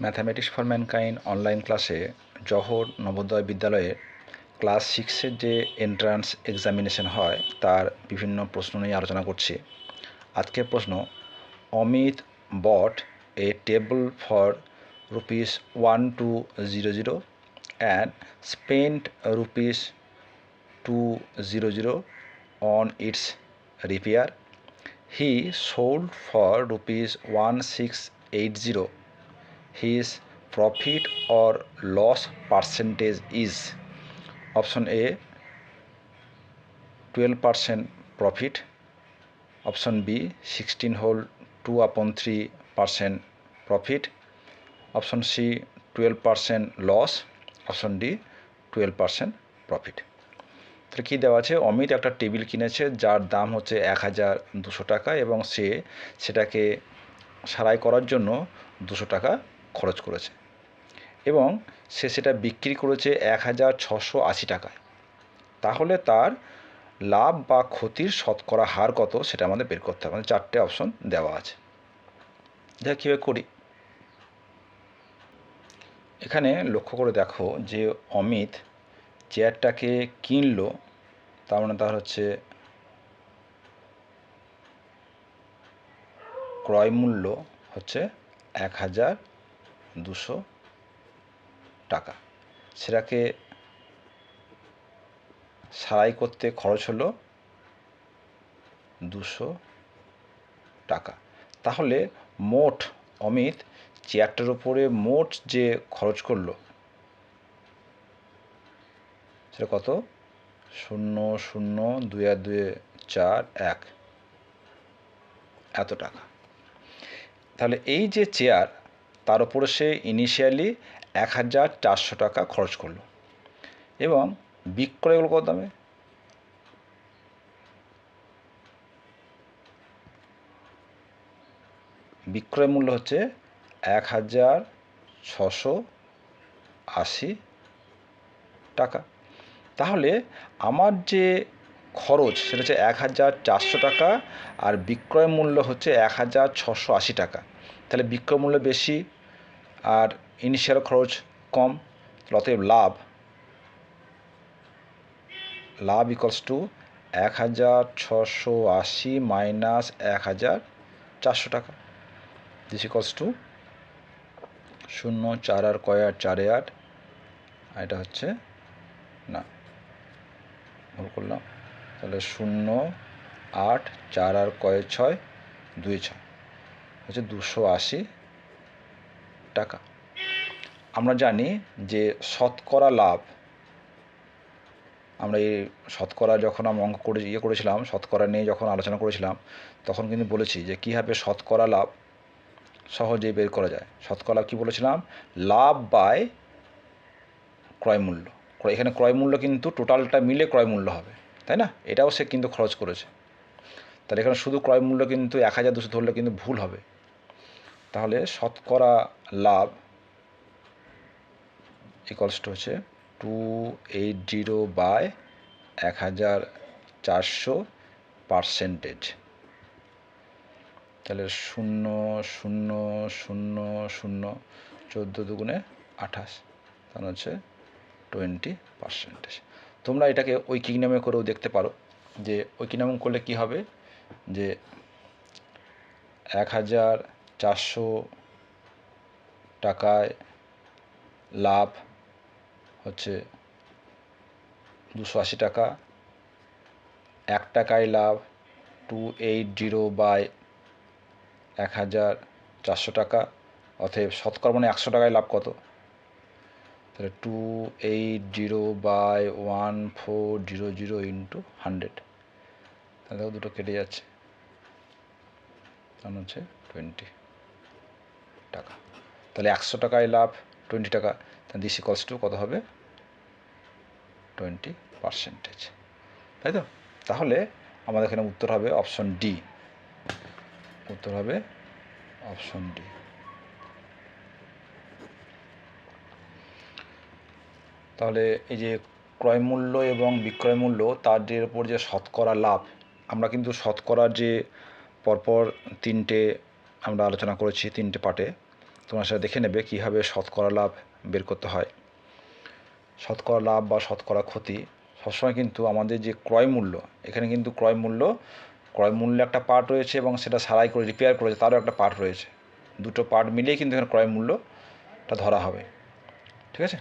Mathematics for mankind online ক্লাসে জহর নবোদয় বিদ্যালয়ে class সিক্সের যে এন্ট্রান্স এক্সামিনেশন হয়, তার বিভিন্ন প্রশ্ন নিয়ে আলোচনা করছি। আজকের প্রশ্ন, Amit bought a table for rupees one two zero zero and spent rupees two zero zero on its repair he sold for rupees one six eight zero his profit or loss percentage is option a 12 percent profit option b 16 whole 2 upon 3 percent profit option c 12 percent loss option d 12 percent profit তাহলে কী দেওয়া আছে অমিত একটা table কিনেছে যার দাম হচ্ছে এক হাজার দুশো টাকা এবং সে সেটাকে সারাই করার জন্য দুশো টাকা খরচ করেছে। এবং সে সেটা বিক্রি করেছে এক হাজার ছশো আশি টাকায়। তাহলে তার লাভ বা ক্ষতির শতকরা হার কত সেটা আমাদের বের করতে হবে। আমাদের চারটে অপশন দেওয়া আছে। যা কীভাবে করি। এখানে লক্ষ্য করে দেখো যে অমিত চেয়ারটাকে কিনলো, তার মানে তার হচ্ছে ক্রয় মূল্য হচ্ছে এক হাজার দুশো টাকা। সেটাকে সারাই করতে খরচ হলো দুশো টাকা। তাহলে মোট অমিত চেয়ারটার উপরে মোট যে খরচ করল, সেটা কত? শূন্য শূন্য, দুই আর দুয়ে চার, এক। এত টাকা। তাহলে এই যে চেয়ার তার উপরে সে ইনিশিয়ালি এক হাজার চারশো টাকা খরচ করল। এবং বিক্রয় হলো কত দামে? বিক্রয় মূল্য হচ্ছে এক হাজার ছশো আশি টাকা। তাহলে আমার যে খরচ সেটা হচ্ছে এক হাজার চারশো টাকা আর বিক্রয় মূল্য হচ্ছে এক হাজার ছশো আশি টাকা। তাহলে বিক্রয় মূল্য বেশি আর ইনিশিয়াল খরচ কম অতএব লাভ লাভ ইকলস টু এক হাজার ছশো আশি মাইনাস এক হাজার চারশো টাকা। দিস ইকলস টু শূন্য চার আর কয় আট চারে আট আর এটা হচ্ছে, না, ভুল করলাম। তাহলে শূন্য আট চার আর কয় ছয় দুই ছয়। হচ্ছে দুশো আশি টাকা। আমরা জানি যে শতকরা লাভ, আমরা এই শতকরা যখন আমরা অঙ্ক করে ইয়ে করেছিলাম, শতকরা নিয়ে যখন আলোচনা করেছিলাম, তখন কিন্তু বলেছি যে কীভাবে শতকরা লাভ সহজেই বের করা যায়। শতকরা লাভ কী বলেছিলাম? লাভ বাই ক্রয় মূল্য। এখানে ক্রয় মূল্য কিন্তু টোটালটা মিলে ক্রয় মূল্য হবে, তাই না? এটাও সে কিন্তু খরচ করেছে। তাহলে এখানে শুধু ক্রয় মূল্য কিন্তু এক হাজার দুশো ধরলে কিন্তু ভুল হবে। তাহলে শতকরা লাভ ইকলস টু হচ্ছে টু এইট জিরো বাই এক হাজার চারশো পার্সেন্টেজ তাহলে শূন্য শূন্য শূন্য শূন্য, চোদ্দ দুগুণে আঠাশ তাহলে হচ্ছে টোয়েন্টি পার্সেন্টেজ তোমরা এটাকে ঐকিক নামে করেও দেখতে পারো যে ঐকিক নাম করলে কি হবে? যে এক হাজার চারশো টাকায় লাভ হচ্ছে দুশো আশি টাকা। এক টাকায় লাভ টু এইট জিরো বাই এক হাজার চারশো টাকা। অতএব শতকরা মানে একশো টাকায় লাভ কত? তাহলে two eight zero by one four zero zero into hundred. তাহলে দুটো কেটে যাচ্ছে। তাহলে হচ্ছে টোয়েন্টি। টাকা। তাহলে একশো টাকায় লাভ টোয়েন্টি টাকা। তাহলে দিস ইকলস টু কত হবে? টোয়েন্টি পার্সেন্টেজ তাই তো? তাহলে আমাদের এখানে উত্তর হবে অপশন ডি উত্তর হবে অপশন ডি তাহলে এই যে ক্রয় মূল্য এবং বিক্রয় মূল্য, তার উপর যে শতকরা লাভ, আমরা কিন্তু শতকরার যে পরপর তিনটে আমরা আলোচনা করেছি তিনটে পার্টে। তোমরা সেটা দেখে নেবে কীভাবে শতকরা লাভ বের করতে হয়। শতকরা লাভ বা শতকরা ক্ষতি সবসময় কিন্তু আমাদের যে ক্রয় মূল্য, এখানে কিন্তু ক্রয় মূল্য, ক্রয় মূল্যে একটা পার্ট রয়েছে এবং সেটা সারাই করে রিপেয়ার করেছে, তারও একটা পার্ট রয়েছে। দুটো পার্ট মিলিয়ে কিন্তু এখানে ক্রয় মূল্যটা ধরা হবে। ঠিক আছে?